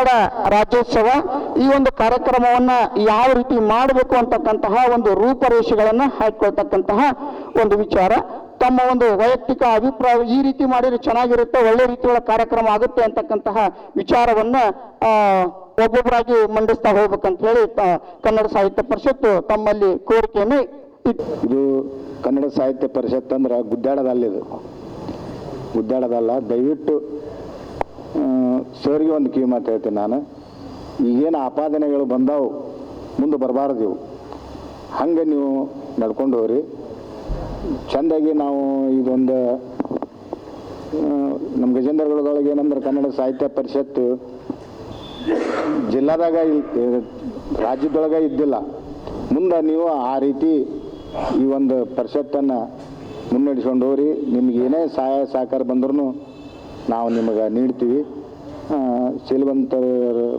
ಕನ್ನಡ ರಾಜ್ಯೋತ್ಸವ ಈ ಒಂದು ಕಾರ್ಯಕ್ರಮವನ್ನ ಯಾವ ರೀತಿ ಮಾಡಬೇಕು ಅಂತಕ್ಕಂತಹ ಒಂದು ರೂಪರೇಷೆಗಳನ್ನ ಹಾಕಿಕೊಳ್ತಕ್ಕಂತಹ ಒಂದು ವಿಚಾರ. ತಮ್ಮ ಒಂದು ವೈಯಕ್ತಿಕ ಅಭಿಪ್ರಾಯ ಈ ರೀತಿ ಮಾಡಿದ್ರೆ ಚೆನ್ನಾಗಿರುತ್ತೆ, ಒಳ್ಳೆ ರೀತಿಯ ಕಾರ್ಯಕ್ರಮ ಆಗುತ್ತೆ ಅಂತಕ್ಕಂತಹ ವಿಚಾರವನ್ನ ಒಬ್ಬೊಬ್ಬರಾಗಿ ಮಂಡಿಸ್ತಾ ಹೋಗ್ಬೇಕಂತ ಹೇಳಿ ಕನ್ನಡ ಸಾಹಿತ್ಯ ಪರಿಷತ್ತು ತಮ್ಮಲ್ಲಿ ಕೋರಿಕೆಯನ್ನು ಇದು ಕನ್ನಡ ಸಾಹಿತ್ಯ ಪರಿಷತ್ ಅಂದ್ರೆ ಗುದ್ದಾಡದಲ್ಲಿದು ಗುದ್ದಾಡದಲ್ಲ ದಯವಿಟ್ಟು ಸರ್ಗೆ ಒಂದು ಕಿವಿ ಮಾತು ಹೇಳ್ತೀನಿ ನಾನು. ಈಗೇನು ಆಪಾದನೆಗಳು ಬಂದಾವು, ಮುಂದೆ ಬರಬಾರ್ದು ಇವು. ಹಂಗೆ ನೀವು ನಡ್ಕೊಂಡು ಹೋಗ್ರಿ. ಚೆಂದಾಗಿ ನಾವು ಇದೊಂದು ನಮ್ಮ ಗಜೇಂದ್ರಗಳೊಳಗೆ ಏನಂದ್ರೆ ಕನ್ನಡ ಸಾಹಿತ್ಯ ಪರಿಷತ್ತು ಜಿಲ್ಲಾದಾಗ ರಾಜ್ಯದೊಳಗೆ ಇದ್ದಿಲ್ಲ. ಮುಂದೆ ನೀವು ಆ ರೀತಿ ಈ ಒಂದು ಪರಿಷತ್ತನ್ನು ಮುನ್ನಡೆಸ್ಕೊಂಡು ಹೋಗ್ರಿ. ನಿಮ್ಗೆ ಏನೇ ಸಹಾಯ ಸಹಕಾರ ಬಂದ್ರೂ ನಾವು ನಿಮಗೆ ನೀಡ್ತೀವಿ. ಸಿಲ್ವಂತರು,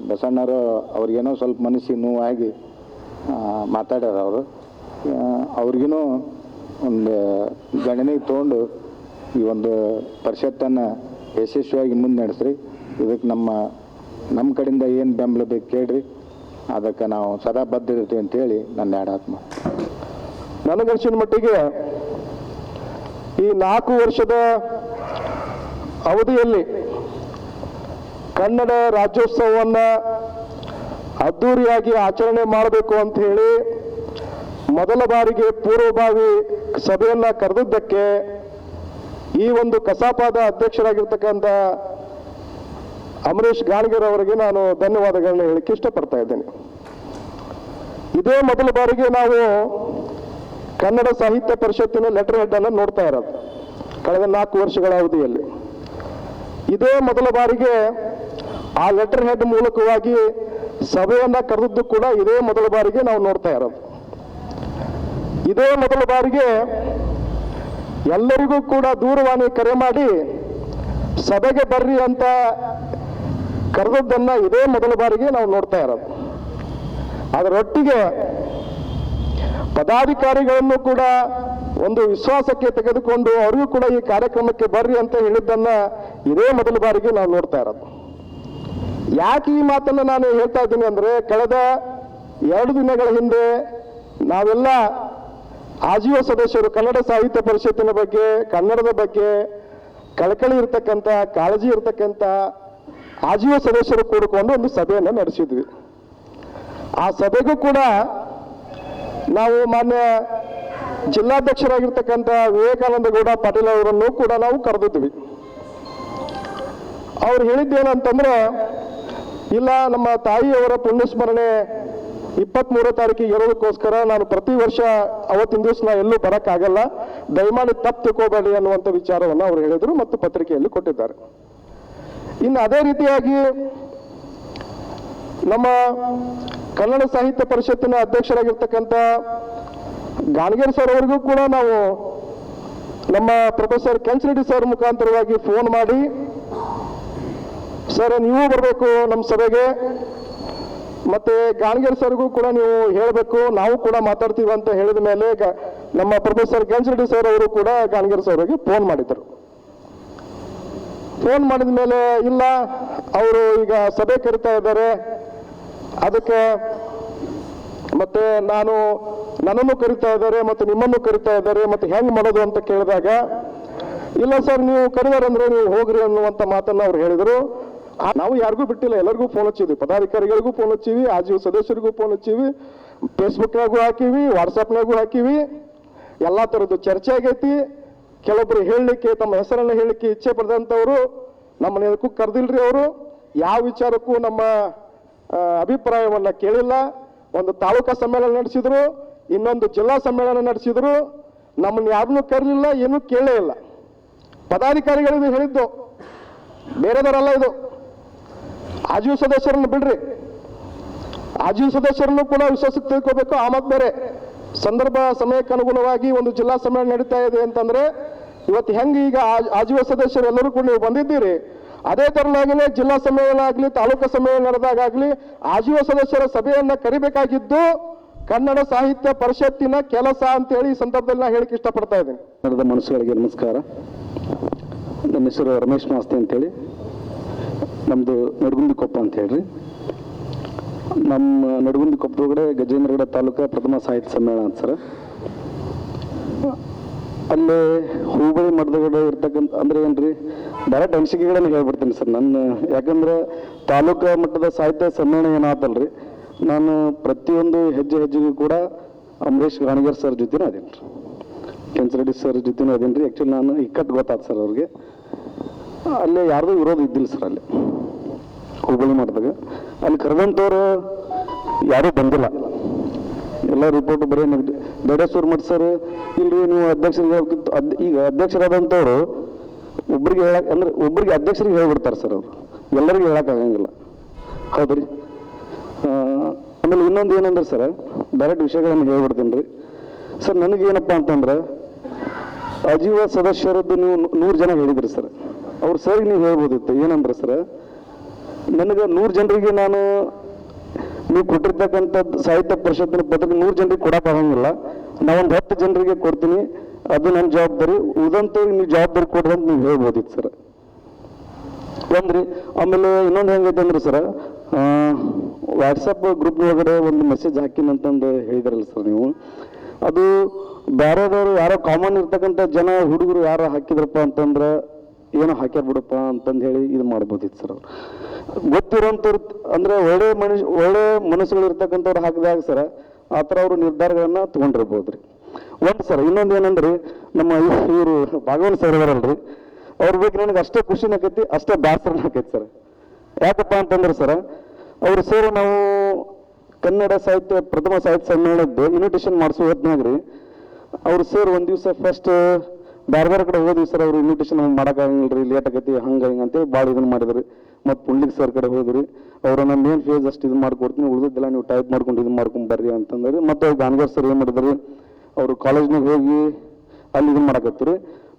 ಬಸಣ್ಣರು ಅವ್ರಿಗೇನೋ ಸ್ವಲ್ಪ ಮನಸ್ಸಿಗೆ ನೋವಾಗಿ ಮಾತಾಡ್ಯಾರ ಅವರು. ಅವ್ರಿಗೂ ಒಂದು ಗಣನೆಗೆ ತೊಗೊಂಡು ಈ ಒಂದು ಪರಿಷತ್ತನ್ನು ಯಶಸ್ವಿಯಾಗಿ ನಡೆಸ್ರಿ ಇದಕ್ಕೆ ನಮ್ಮ ನಮ್ಮ ಕಡೆಯಿಂದ ಏನು ಬೆಂಬಲ ಬೇಕು ಕೇಳ್ರಿ. ಅದಕ್ಕೆ ನಾವು ಸದಾ ಬದ್ಧ ಇರ್ತೀವಿ ಅಂತೇಳಿ ನನ್ನ ಆಡಾತ್ಮ. ನನಗನ್ಸಿದ ಮಟ್ಟಿಗೆ ಈ ನಾಲ್ಕು ವರ್ಷದ ಅವಧಿಯಲ್ಲಿ ಕನ್ನಡ ರಾಜ್ಯೋತ್ಸವವನ್ನ ಅದ್ದೂರಿಯಾಗಿ ಆಚರಣೆ ಮಾಡಬೇಕು ಅಂತ ಹೇಳಿ ಮೊದಲ ಬಾರಿಗೆ ಪೂರ್ವಭಾವಿ ಸಭೆಯನ್ನ ಕರೆದಿದ್ದಕ್ಕೆ ಈ ಒಂದು ಕಸಾಪಾದ ಅಧ್ಯಕ್ಷರಾಗಿರ್ತಕ್ಕಂಥ ಅಮರೀಶ್ ಗಾಣಗಿರ್ ಅವರಿಗೆ ನಾನು ಧನ್ಯವಾದಗಳನ್ನ ಹೇಳಕ್ಕೆ ಇಷ್ಟಪಡ್ತಾ ಇದ್ದೇನೆ. ಇದೇ ಮೊದಲ ಬಾರಿಗೆ ನಾವು ಕನ್ನಡ ಸಾಹಿತ್ಯ ಪರಿಷತ್ತಿನ ಲೆಟರ್ ಹೆಡ್ ಅನ್ನು ನೋಡ್ತಾ ಇರೋದು. ಕಳೆದ ನಾಲ್ಕು ವರ್ಷಗಳ ಅವಧಿಯಲ್ಲಿ. ಇದೇ ಮೊದಲ ಬಾರಿಗೆ ಆ ಲೆಟರ್ ಹೆಡ್ ಮೂಲಕವಾಗಿ ಸಭೆಯನ್ನ ಕರೆದದ್ದು ಕೂಡ ಇದೇ ಮೊದಲ ಬಾರಿಗೆ ನಾವು ನೋಡ್ತಾ ಇರೋದು. ಇದೇ ಮೊದಲ ಬಾರಿಗೆ ಎಲ್ಲರಿಗೂ ಕೂಡ ದೂರವಾಣಿ ಕರೆ ಮಾಡಿ ಸಭೆಗೆ ಬರ್ರಿ ಅಂತ ಕರೆದದ್ದನ್ನ ಇದೇ ಮೊದಲ ಬಾರಿಗೆ ನಾವು ನೋಡ್ತಾ ಇರೋದು. ಅದರೊಟ್ಟಿಗೆ ಪದಾಧಿಕಾರಿಗಳನ್ನು ಕೂಡ ಒಂದು ವಿಶ್ವಾಸಕ್ಕೆ ತೆಗೆದುಕೊಂಡು ಅವರಿಗೂ ಕೂಡ ಈ ಕಾರ್ಯಕ್ರಮಕ್ಕೆ ಬರ್ರಿ ಅಂತ ಹೇಳಿದ್ದನ್ನ ಇದೇ ಮೊದಲ ಬಾರಿಗೆ ನಾವು ನೋಡ್ತಾ ಇರೋದು. ಯಾಕೆ ಈ ಮಾತನ್ನು ನಾನು ಹೇಳ್ತಾ ಇದ್ದೀನಿ ಅಂದ್ರೆ ಕಳೆದ ಎರಡು ದಿನಗಳ ಹಿಂದೆ ನಾವೆಲ್ಲ ಆಜೀವ ಸದಸ್ಯರು ಕನ್ನಡ ಸಾಹಿತ್ಯ ಪರಿಷತ್ತಿನ ಬಗ್ಗೆ, ಕನ್ನಡದ ಬಗ್ಗೆ, ಕಳಕಳಿ ಇರ್ತಕ್ಕಂಥ, ಕಾಳಜಿ ಇರ್ತಕ್ಕಂಥ ಆಜೀವ ಸದಸ್ಯರು ಕೂಡಿಕೊಂಡು ಒಂದು ಸಭೆಯನ್ನು ನಡೆಸಿದ್ವಿ. ಆ ಸಭೆಗೂ ಕೂಡ ನಾವು ಮಾನ್ಯ ಜಿಲ್ಲಾಧ್ಯಕ್ಷರಾಗಿರ್ತಕ್ಕಂಥ ವಿವೇಕಾನಂದ ಗೌಡ ಪಾಟೀಲ್ ಅವರನ್ನು ಕೂಡ ನಾವು ಕರೆದಿದ್ವಿ ಅವ್ರು ಹೇಳಿದ್ದೇನಂತಂದ್ರೆ, ಇಲ್ಲ, ನಮ್ಮ ತಾಯಿಯವರ ಪುಣ್ಯಸ್ಮರಣೆ ಇಪ್ಪತ್ಮೂರನೇ ತಾರೀಕಿಗೆ ಇರೋದಕ್ಕೋಸ್ಕರ ನಾನು ಪ್ರತಿ ವರ್ಷ ಅವತ್ತಿನ ದಿವಸ ನಾ ಎಲ್ಲೂ ಬರೋಕ್ಕಾಗಲ್ಲ. ದಯಮಾಡಿ ತಪ್ಪು ತಿಳ್ಕೋಬೇಡಿ ಅನ್ನುವಂಥ ವಿಚಾರವನ್ನು ಅವರು ಹೇಳಿದರು ಮತ್ತು ಪತ್ರಿಕೆಯಲ್ಲಿ ಕೊಟ್ಟಿದ್ದಾರೆ. ಇನ್ನು ಅದೇ ರೀತಿಯಾಗಿ ನಮ್ಮ ಕನ್ನಡ ಸಾಹಿತ್ಯ ಪರಿಷತ್ತಿನ ಅಧ್ಯಕ್ಷರಾಗಿರ್ತಕ್ಕಂಥ ಗಾಣಗೇರ್ ಸರ್ ಅವರಿಗೂ ಕೂಡ ನಾವು ನಮ್ಮ ಪ್ರೊಫೆಸರ್ ಕೆಂಚರೆಡ್ಡಿ ಸರ್ ಮುಖಾಂತರವಾಗಿ ಫೋನ್ ಮಾಡಿ ಸರ್ ನೀವು ಬರಬೇಕು ನಮ್ಮ ಸಭೆಗೆ, ಮತ್ತೆ ಗಾಣಗೇರ್ ಸರ್ಗೂ ಕೂಡ ನೀವು ಹೇಳಬೇಕು, ನಾವು ಕೂಡ ಮಾತಾಡ್ತೀವಿ ಅಂತ ಹೇಳಿದ ಮೇಲೆ ನಮ್ಮ ಪ್ರೊಫೆಸರ್ ಕೆಂಚರೆಡ್ಡಿ ಸರ್ ಅವರು ಕೂಡ ಗಾಣಗೇರ್ ಸರ್ ಅವರಿಗೆ ಫೋನ್ ಮಾಡಿದ್ರು. ಫೋನ್ ಮಾಡಿದ ಮೇಲೆ ಇಲ್ಲ, ಅವರು ಈಗ ಸಭೆ ಕರಿತಾ ಇದ್ದಾರೆ, ಅದಕ್ಕೆ ಮತ್ತೆ ನಾನು ನನ್ನನ್ನು ಕರಿತಾ ಇದ್ದಾರೆ ಮತ್ತು ನಿಮ್ಮನ್ನು ಕರಿತಾ ಇದ್ದಾರೆ ಮತ್ತೆ ಹೆಂಗ್ ಮಾಡೋದು ಅಂತ ಕೇಳಿದಾಗ, ಇಲ್ಲ ಸರ್, ನೀವು ಕರೆದಾರಂದ್ರೆ ನೀವು ಹೋಗ್ರಿ ಅನ್ನುವಂತ ಮಾತನ್ನ ಅವ್ರು ಹೇಳಿದರು. ನಾವು ಯಾರಿಗೂ ಬಿಟ್ಟಿಲ್ಲ, ಎಲ್ಲರಿಗೂ ಫೋನ್ ಹಚ್ಚಿದ್ವಿ. ಪದಾಧಿಕಾರಿಗಳಿಗೂ ಫೋನ್ ಹಚ್ಚಿವಿ ಆಜೀವ ಸದಸ್ಯರಿಗೂ ಫೋನ್ ಹಚ್ಚಿವಿ ಫೇಸ್ಬುಕ್ನಾಗೂ ಹಾಕಿವಿ ವಾಟ್ಸಪ್ನಾಗೂ ಹಾಕಿವಿ ಎಲ್ಲಾ ಥರದ್ದು ಚರ್ಚೆ ಆಗೈತಿ. ಕೆಲವೊಬ್ರು ಹೇಳಲಿಕ್ಕೆ, ತಮ್ಮ ಹೆಸರನ್ನು ಹೇಳಲಿಕ್ಕೆ ಇಚ್ಛೆ ಪಡೆದಂಥವರು ನಮ್ಮನ್ನ ಎದಕ್ಕೂ ಕರೆದಿಲ್ರಿ ಅವರು. ಯಾವ ವಿಚಾರಕ್ಕೂ ನಮ್ಮ ಅಭಿಪ್ರಾಯವನ್ನ ಕೇಳಿಲ್ಲ. ಒಂದು ತಾಲೂಕಾ ಸಮ್ಮೇಳನ ನಡೆಸಿದ್ರು, ಇನ್ನೊಂದು ಜಿಲ್ಲಾ ಸಮ್ಮೇಳನ ನಡೆಸಿದ್ರು. ನಮ್ಮನ್ನ ಯಾರನ್ನೂ ಕರೀಲಿಲ್ಲ, ಏನೂ ಕೇಳೇ ಇಲ್ಲ. ಪದಾಧಿಕಾರಿಗಳಿಗೂ ಹೇಳಿದ್ದು, ಬೇರೆದವರಲ್ಲ ಇದು. ಆಜೀವ ಸದಸ್ಯರನ್ನು ಬಿಡ್ರಿ. ಆಜೀವ ಸದಸ್ಯರನ್ನು ಕೂಡ ವಿಶ್ವಾಸಕ್ಕೆ ತಿಳ್ಕೋಬೇಕು. ಆ ಮಾತು ಬೇರೆ ಸಂದರ್ಭ ಸಮಯಕ್ಕೆ ಅನುಗುಣವಾಗಿ ಒಂದು ಜಿಲ್ಲಾ ಸಮ್ಮೇಳನ ನಡೀತಾ ಇದೆ ಅಂತಂದ್ರೆ, ಇವತ್ತು ಹೆಂಗೆ ಈಗ ಆಜೀವ ಸದಸ್ಯರು ಎಲ್ಲರೂ ಕೂಡ ನೀವು ಬಂದಿದ್ದೀರಿ ಅದೇ ತರನಾಗಿನೇ ಜಿಲ್ಲಾ ಸಮ್ಮೇಳನ ಆಗಲಿ ತಾಲೂಕು ಸಮ್ಮೇಳನ ನಡೆದಾಗಲಿ ಆಜೀವ ಸದಸ್ಯರ ಸಭೆಯನ್ನು ಕರಿಬೇಕಾಗಿದ್ದು ಕನ್ನಡ ಸಾಹಿತ್ಯ ಪರಿಷತ್ತಿನ ಕೆಲಸ ಅಂತೇಳಿ ಈ ಸಂದರ್ಭದಲ್ಲಿ ನಾನು ಹೇಳಕ್ಕೆ ಇಷ್ಟಪಡ್ತಾ ಇದ್ದೀನಿ. ಕನ್ನಡದ ಮನಸ್ಸುಗಳಿಗೆ ನಮಸ್ಕಾರ. ನಮ್ಮ ಹೆಸರು ರಮೇಶ್ ಮಾಸ್ತಿ ಅಂತೇಳಿ. ನಮ್ಮದು ನಡುಗುಂದಿಕೊಪ್ಪ ಅಂತ ಹೇಳ್ರಿ. ನಮ್ಮ ನಡಗುಂದಿ ಕೊಪ್ಪದೊಳಗಡೆ ಗಜೇಂದ್ರಗಡ ತಾಲೂಕು ಪ್ರಥಮ ಸಾಹಿತ್ಯ ಸಮ್ಮೇಳನ ಅಂತ ಸರ್. ಅಲ್ಲೇ ಹೂಬಳಿ ಮಠದಗಡೆ ಇರ್ತಕ್ಕಂಥ, ಅಂದ್ರೆ ಏನ್ರಿ? ಡೈರೆಕ್ಟ್ ಅನಿಸಿಕೆಗಳನ್ನು ಹೇಳ್ಬಿಡ್ತೀನಿ ಸರ್. ನನ್ನ, ಯಾಕಂದ್ರೆ ತಾಲೂಕು ಮಟ್ಟದ ಸಾಹಿತ್ಯ ಸಮ್ಮೇಳನ ಏನಾತಲ್ರಿ? ನಾನು ಪ್ರತಿಯೊಂದು ಹೆಜ್ಜೆ ಹೆಜ್ಜೆಗೂ ಕೂಡ ಅಂಬರೀಷ್ ಗಾಣಿಗರ್ ಸರ್ ಜೊತೆನೂ ಅದೇನ್ರಿ. ರೀ ಕೆಂಚರೆಡ್ಡಿ ಸರ್ ಜೊತೆನೂ ಅದೇನ್ರಿ. ಆ್ಯಕ್ಚುಲಿ ನಾನು ಇಕ್ಕಟ್ಟು ಗೊತ್ತಾಯ್ತು ಸರ್ ಅವ್ರಿಗೆ. ಅಲ್ಲೇ ಯಾರ್ದು ವಿರೋಧ ಇದ್ದಿಲ್ಲ ಸರ್ ಅಲ್ಲಿ ಹುಬ್ಬಳ್ಳಿ ಮಾಡಿದಾಗ ಅಲ್ಲಿ ಕರೆದಂಥವ್ರು ಯಾರೂ ಬಂದಿಲ್ಲ. ಎಲ್ಲ ರಿಪೋರ್ಟ್ ಬರೀ ದಡೇಶ್ವರ್ ಮಠ್ ಸರ್ ಇಲ್ಲಿ ನೀವು ಅಧ್ಯಕ್ಷರಿಗೆ ಈಗ ಅಧ್ಯಕ್ಷರಾದಂಥವ್ರು ಒಬ್ರಿಗೆ ಹೇಳಕ್ ಅಂದ್ರೆ ಒಬ್ರಿಗೆ ಅಧ್ಯಕ್ಷರಿಗೆ ಹೇಳ್ಬಿಡ್ತಾರೆ ಸರ್ ಅವರು. ಎಲ್ಲರಿಗೂ ಹೇಳಕ್ಕಾಗಂಗಿಲ್ಲ ಹೌದ್ರಿ? ಆ, ಆಮೇಲೆ ಇನ್ನೊಂದು ಏನಂದ್ರೆ ಸರ್ ಡೈರೆಕ್ಟ್ ವಿಷಯಗಳನ್ನು ಹೇಳ್ಬಿಡ್ತೀನಿ ರೀ. ಸರ್ ನನಗೇನಪ್ಪ ಅಂತಂದ್ರೆ ಅಜೀವ ಸದಸ್ಯರದ್ದು ನೀವು ನೂರು ಜನ ಹೇಳಿದ್ರಿ ಸರ್ ಅವ್ರು ಸರ್ ನೀವು ಹೇಳ್ಬೋದಿತ್ತು. ಏನಂದ್ರೆ ಸರ್ ನನಗೆ ನೂರು ಜನರಿಗೆ ನಾನು ನೀವು ಕೊಟ್ಟಿರ್ತಕ್ಕಂಥದ್ದು ಸಾಹಿತ್ಯ ಪರಿಷತ್ತಿನ ಪತ್ರಿಕೆ ನೂರು ಜನರಿಗೆ ಕೊಡೋಕ್ಕಾಗಂಗಿಲ್ಲ ನಾವೊಂದು ಹತ್ತು ಜನರಿಗೆ ಕೊಡ್ತೀನಿ, ಅದು ನನ್ನ ಜವಾಬ್ದಾರಿ. ಉದಂತವ್ರಿಗೆ ನೀವು ಜವಾಬ್ದಾರಿ ಕೊಡ್ರಿ ಅಂತ ನೀವು ಹೇಳ್ಬೋದಿತ್ತು ಸರ್. ಒಂದ್ರಿ, ಆಮೇಲೆ ಇನ್ನೊಂದು ಹೆಂಗೈತೆ ಅಂದ್ರೆ ಸರ್ ವಾಟ್ಸಪ್ ಗ್ರೂಪ್ ಒಳಗಡೆ ಒಂದು ಮೆಸೇಜ್ ಹಾಕಿನಂತಂದು ಹೇಳಿದ್ರಲ್ಲ ಸರ್ ನೀವು. ಅದು ಬೇರೆದವರು ಯಾರೋ ಕಾಮನ್ ಇರ್ತಕ್ಕಂಥ ಜನ ಹುಡುಗರು ಯಾರು ಹಾಕಿದ್ರಪ್ಪ ಅಂತಂದ್ರೆ ಏನೋ ಹಾಕ್ಯಾರ ಬಿಡಪ್ಪ ಅಂತಂದು ಹೇಳಿ ಇದು ಮಾಡ್ಬೋದಿತ್ತು ಸರ್ ಅವ್ರು. ಗೊತ್ತಿರೋಂಥವ್ರು ಅಂದರೆ ಒಳ್ಳೆ ಮನುಷ್ಯ, ಒಳ್ಳೆ ಮನಸ್ಸುಗಳು ಇರ್ತಕ್ಕಂಥವ್ರು ಹಾಕಿದಾಗ ಸರ್ ಆ ಥರ ಅವರು ನಿರ್ಧಾರಗಳನ್ನ ತಗೊಂಡಿರ್ಬೋದು ರೀ ಒಂದು ಸರ್ ಇನ್ನೊಂದು ಏನಂದ್ರೆ ನಮ್ಮ ಇವರು ಭಾಗವನ್ ಸರ್ ಇದಾರಲ್ರಿ ಅವ್ರ ಬಗ್ಗೆ ನನಗೆ ಅಷ್ಟೇ ಖುಷಿನ ಆಕೈತಿ, ಅಷ್ಟೇ ಬೇಸರನ ಆಕೈತಿ ಸರ್. ಯಾಕಪ್ಪ ಅಂತಂದ್ರೆ ಸರ್, ಅವರು ಸರ್ ನಾವು ಕನ್ನಡ ಸಾಹಿತ್ಯ, ಪ್ರಥಮ ಸಾಹಿತ್ಯ ಸಮ್ಮೇಳನದ್ದು ಇನ್ವಿಟೇಷನ್ ಮಾಡಿಸೋ ಹೊತ್ನಾಗ ರೀ ಅವ್ರು ಸೇರಿ ಒಂದು ದಿವಸ ಫಸ್ಟ್ ಬೇರೆ ಬೇರೆ ಕಡೆ ಹೋದ್ವಿ ಸರ್ ಅವ್ರು ಇನ್ವಿಟೇಷನ್ ಮಾಡೋಕ್ಕಾಗಂಗಿಲ್ಲ ರೀ ಲೇಟ್ ಆಗೈತಿ, ಹಂಗೆ ಹಿಂಗೆ ಅಂತೇಳಿ ಭಾಳ ಇದನ್ನು ಮಾಡಿದ್ರಿ. ಮತ್ತು ಪುಂಡ್ಲಿಕ್ ಸರ್ ಕಡೆ ಹೋದ್ರಿ. ಅವ್ರನ್ನ ಮೇನ್ ಫೇಸ್ ಅಷ್ಟು ಇದು ಮಾಡ್ಕೊಡ್ತೀನಿ, ಉಳಿದಿದ್ದೆಲ್ಲ ನೀವು ಟೈಪ್ ಮಾಡ್ಕೊಂಡು ಇದು ಮಾಡ್ಕೊಂಡು ಬರ್ರಿ ಅಂತಂದ್ರೆ. ಮತ್ತು ಅವ್ರು ಗಾನ್ಗರ್ ಸರ್ ಏನು ಮಾಡಿದ್ರಿ, ಅವರು ಕಾಲೇಜ್ನಾಗ ಹೋಗಿ ಅಲ್ಲಿ ಇದು ಮಾಡಕತ್ತೀರಿ.